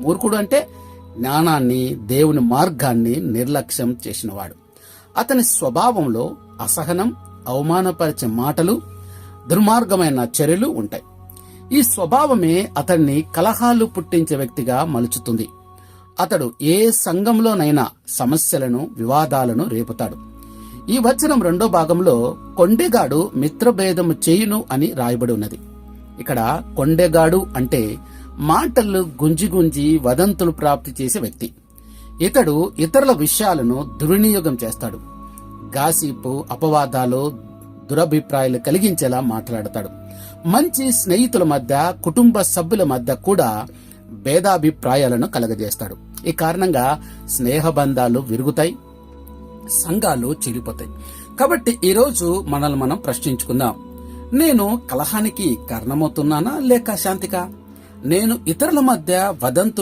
మూర్ఖుడు అంటే జ్ఞానాన్ని దేవుని మార్గాన్ని నిర్లక్ష్యం చేసినవాడు. అతని స్వభావంలో అసహనం అవమానపరిచే మాటలు దుర్మార్గమైన చర్యలు ఉంటాయి. ఈ స్వభావమే అతన్ని కలహాలు పుట్టించే వ్యక్తిగా మలుచుతుంది. అతడు ఏ సంఘంలోనైనా సమస్యలను వివాదాలను రేపుతాడు. ఈ వచనం రెండో భాగంలో కొండెగాడు మిత్రభేదము చేయును అని రాయబడి ఉన్నది. ఇక్కడ కొండెగాడు అంటే మాటలు గుంజి గుంజి వదంతులు ప్రాప్తి చేసే వ్యక్తి. ఇతడు ఇతరుల విషయాలను దుర్వినియోగం చేస్తాడు. గాసిపు అపవాదాలు దురభిప్రాయాలు కలిగించేలా మాట్లాడతాడు. మంచి స్నేహితుల మధ్య కుటుంబ సభ్యుల మధ్య కూడా భేదాభిప్రాయాలను కలగజేస్తాడు. ఈ కారణంగా స్నేహబంధాలు విరుగుతాయి సంఘాలు చెడిపోతాయి. కాబట్టి ఈరోజు మనల్ని మనం ప్రశ్నించుకుందాం. నేను కలహానికి కారణమవుతున్నానా లేక శాంతికా? నేను ఇతరుల మధ్య వదంతు